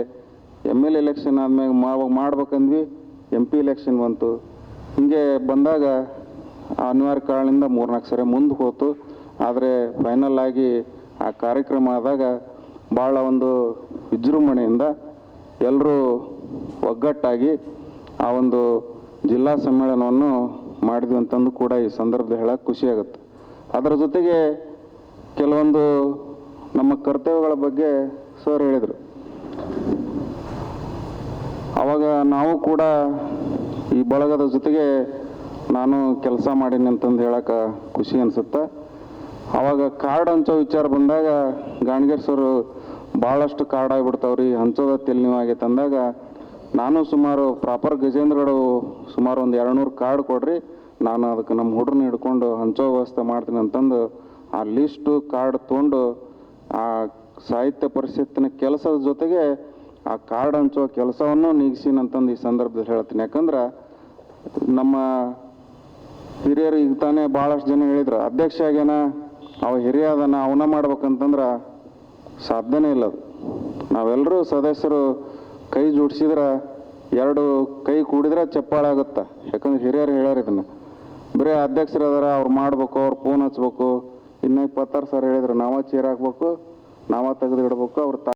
ಎಂ ಎಲ್ ಎಲೆಕ್ಷನ್ ಆದ್ಮೇಲೆ ಮಾಡ್ಬೇಕಂದ್ವಿ. ಎಂ ಪಿ ಎಲೆಕ್ಷನ್ ಬಂತು. ಹೀಗೆ ಬಂದಾಗ ಅನಿವಾರ್ಯ ಕಾರಣದಿಂದ ಮೂರ್ನಾಲ್ಕು ಸರಿ ಮುಂದೆ ಹೋತು. ಆದರೆ ಫೈನಲ್ ಆಗಿ ಆ ಕಾರ್ಯಕ್ರಮ ಆದಾಗ ಭಾಳ ಒಂದು ವಿಜೃಂಭಣೆಯಿಂದ ಎಲ್ಲರೂ ಒಗ್ಗಟ್ಟಾಗಿ ಆ ಒಂದು ಜಿಲ್ಲಾ ಸಮ್ಮೇಳನವನ್ನು ಮಾಡಿದ್ವಿ ಅಂತಂದು ಕೂಡ ಈ ಸಂದರ್ಭದಲ್ಲಿ ಹೇಳಕ್ಕೆ ಖುಷಿಯಾಗುತ್ತೆ ಅದರ ಜೊತೆಗೆ ಕೆಲವೊಂದು ನಮ್ಮ ಕರ್ತವ್ಯಗಳ ಬಗ್ಗೆ ಸರ್ ಹೇಳಿದರು. ಆವಾಗ ನಾವು ಕೂಡ ಈ ಬಳಗದ ಜೊತೆಗೆ ನಾನು ಕೆಲಸ ಮಾಡೀನಿ ಅಂತಂದು ಹೇಳಕ್ಕೆ ಖುಷಿ ಅನಿಸುತ್ತೆ. ಅವಾಗ ಕಾರ್ಡ್ ಹಂಚೋ ವಿಚಾರ ಬಂದಾಗ ಗಾಣಗೇರ್ ಸರ್ ಭಾಳಷ್ಟು ಕಾರ್ಡ್ ಆಗಿಬಿಡ್ತಾವ್ರಿ, ಹಂಚೋದ ಆಗೈತೆ ಅಂದಾಗ ನಾನು ಸುಮಾರು ಪ್ರಾಪರ್ ಗಜೇಂದ್ರಗಡು ಸುಮಾರು ಒಂದು ಎರಡು ನೂರು ಕಾರ್ಡ್ ಕೊಡ್ರಿ, ನಾನು ಅದಕ್ಕೆ ನಮ್ಮ ಹುಡ್ರನ್ನ ಹಿಡ್ಕೊಂಡು ಹಂಚೋ ವ್ಯವಸ್ಥೆ ಮಾಡ್ತೀನಿ ಅಂತಂದು ಆ ಲಿಸ್ಟು ಕಾರ್ಡ್ ತೊಗೊಂಡು ಆ ಸಾಹಿತ್ಯ ಪರಿಷತ್ತಿನ ಕೆಲಸದ ಜೊತೆಗೆ ಆ ಕಾರ್ಡ್ ಹಂಚೋ ಕೆಲಸವನ್ನು ನೀಗಿಸಿನಂತಂದು ಈ ಸಂದರ್ಭದಲ್ಲಿ ಹೇಳ್ತೀನಿ. ಯಾಕಂದ್ರೆ ನಮ್ಮ ಹಿರಿಯರು ಈಗ ತಾನೇ ಭಾಳಷ್ಟು ಜನ ಹೇಳಿದ್ರು ಅಧ್ಯಕ್ಷ ಆಗ್ಯಾನ ಅವ ಹಿರಿಯ ಅದನ್ನ ಅವನ ಮಾಡ್ಬೇಕಂತಂದ್ರೆ ಸಾಧ್ಯನೇ ಇಲ್ಲ ಅದು. ನಾವೆಲ್ಲರೂ ಸದಸ್ಯರು ಕೈ ಜೋಡಿಸಿದ್ರೆ, ಎರಡು ಕೈ ಕೂಡಿದ್ರೆ ಚಪ್ಪಾಳೆ ಆಗುತ್ತೆ ಯಾಕಂದ್ರೆ ಹಿರಿಯರು ಹೇಳ್ಯಾರ ಇದನ್ನ. ಬರೀ ಅಧ್ಯಕ್ಷರು ಅದಾರ ಅವ್ರು ಮಾಡ್ಬೇಕು, ಅವ್ರು ಫೋನ್ ಹಚ್ಬೇಕು, ಇನ್ನ ಇಪ್ಪತ್ತಾರು ಸರ್ ಹೇಳಿದ್ರು, ನಾವ ಚೇರ್ ಹಾಕ್ಬೇಕು, ನಾವ ತೆಗೆದಿಡ್ಬೇಕು, ಅವ್ರು